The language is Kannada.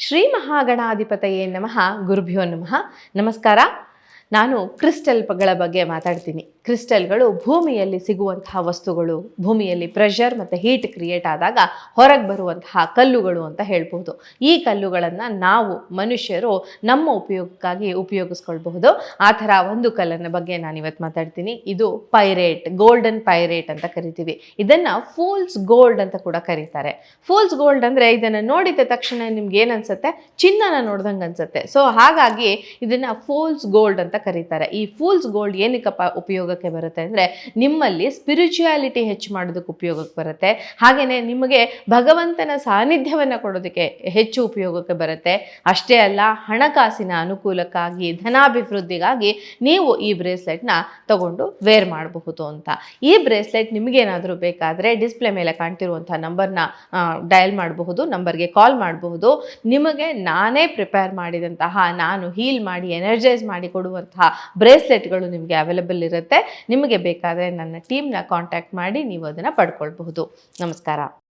ಶ್ರೀ ಮಹಾಗಣಾಧಿಪತಯೇ ನಮಃ ಗುರುಭ್ಯೋ ನಮಃ. ನಮಸ್ಕಾರ. ನಾನು ಕ್ರಿಸ್ಟಲ್ಗಳ ಬಗ್ಗೆ ಮಾತಾಡ್ತೀನಿ. ಕ್ರಿಸ್ಟಲ್ಗಳು ಭೂಮಿಯಲ್ಲಿ ಸಿಗುವಂತಹ ವಸ್ತುಗಳು, ಭೂಮಿಯಲ್ಲಿ ಪ್ರೆಷರ್ ಮತ್ತು ಹೀಟ್ ಕ್ರಿಯೇಟ್ ಆದಾಗ ಹೊರಗೆ ಬರುವಂತಹ ಕಲ್ಲುಗಳು ಅಂತ ಹೇಳ್ಬೋದು. ಈ ಕಲ್ಲುಗಳನ್ನು ನಾವು ಮನುಷ್ಯರು ನಮ್ಮ ಉಪಯೋಗಕ್ಕಾಗಿ ಉಪಯೋಗಿಸ್ಕೊಳ್ಬಹುದು. ಆ ಥರ ಒಂದು ಕಲ್ಲನ್ನ ಬಗ್ಗೆ ನಾನು ಇವತ್ತು ಮಾತಾಡ್ತೀನಿ. ಇದು ಪೈರೇಟ್ ಗೋಲ್ಡನ್ ಪೈರೇಟ್ ಅಂತ ಕರಿತೀವಿ. ಇದನ್ನು ಫೂಲ್ಸ್ ಗೋಲ್ಡ್ ಅಂತ ಕೂಡ ಕರೀತಾರೆ. ಫೂಲ್ಸ್ ಗೋಲ್ಡ್ ಅಂದರೆ ಇದನ್ನು ನೋಡಿದ ತಕ್ಷಣ ನಿಮ್ಗೆ ಏನನ್ಸುತ್ತೆ ಚಿನ್ನನ ನೋಡ್ದಂಗೆ ಅನ್ಸುತ್ತೆ. ಸೊ ಹಾಗಾಗಿ ಇದನ್ನು ಫೂಲ್ಸ್ ಗೋಲ್ಡ್ ಅಂತ ಕರೀತಾರೆ. ಈ ಫೂಲ್ಸ್ ಗೋಲ್ಡ್ ಏನಕ್ಕಪ್ಪ ಉಪಯೋಗಕ್ಕೆ ಬರುತ್ತೆ ಅಂದರೆ ನಿಮ್ಮಲ್ಲಿ ಸ್ಪಿರಿಚುಯಾಲಿಟಿ ಹೆಚ್ಚು ಮಾಡೋದಕ್ಕೆ ಉಪಯೋಗಕ್ಕೆ ಬರುತ್ತೆ. ಹಾಗೆಯೇ ನಿಮಗೆ ಭಗವಂತನ ಸಾನ್ನಿಧ್ಯವನ್ನು ಕೊಡೋದಕ್ಕೆ ಹೆಚ್ಚು ಉಪಯೋಗಕ್ಕೆ ಬರುತ್ತೆ. ಅಷ್ಟೇ ಅಲ್ಲ, ಹಣಕಾಸಿನ ಅನುಕೂಲಕ್ಕಾಗಿ, ಧನಾಭಿವೃದ್ಧಿಗಾಗಿ ನೀವು ಈ ಬ್ರೇಸ್ಲೆಟ್ನ ತಗೊಂಡು ವೇರ್ ಮಾಡಬಹುದು ಅಂತ. ಈ ಬ್ರೇಸ್ಲೆಟ್ ನಿಮಗೇನಾದರೂ ಬೇಕಾದರೆ ಡಿಸ್ಪ್ಲೇ ಮೇಲೆ ಕಾಣ್ತಿರುವಂಥ ನಂಬರ್ನ ಡಯಲ್ ಮಾಡಬಹುದು ನಂಬರ್ಗೆ ಕಾಲ್ ಮಾಡಬಹುದು. ನಿಮಗೆ ನಾನೇ ಪ್ರಿಪೇರ್ ಮಾಡಿದಂತಹ, ನಾನು ಹೀಲ್ ಮಾಡಿ ಎನರ್ಜೈಸ್ ಮಾಡಿ ಕೊಡುವಂತಹ ಬ್ರೇಸ್ಲೆಟ್ಗಳು ನಿಮಗೆ ಅವೈಲೇಬಲ್ ಇರುತ್ತೆ. ನಿಮಗೆ ಬೇಕಾದರೆ ನನ್ನ ಟೀಮ್ನ ಕಾಂಟ್ಯಾಕ್ಟ್ ಮಾಡಿ ನೀವು ಅದನ್ನು ಪಡ್ಕೊಳ್ಬಹುದು. ನಮಸ್ಕಾರ.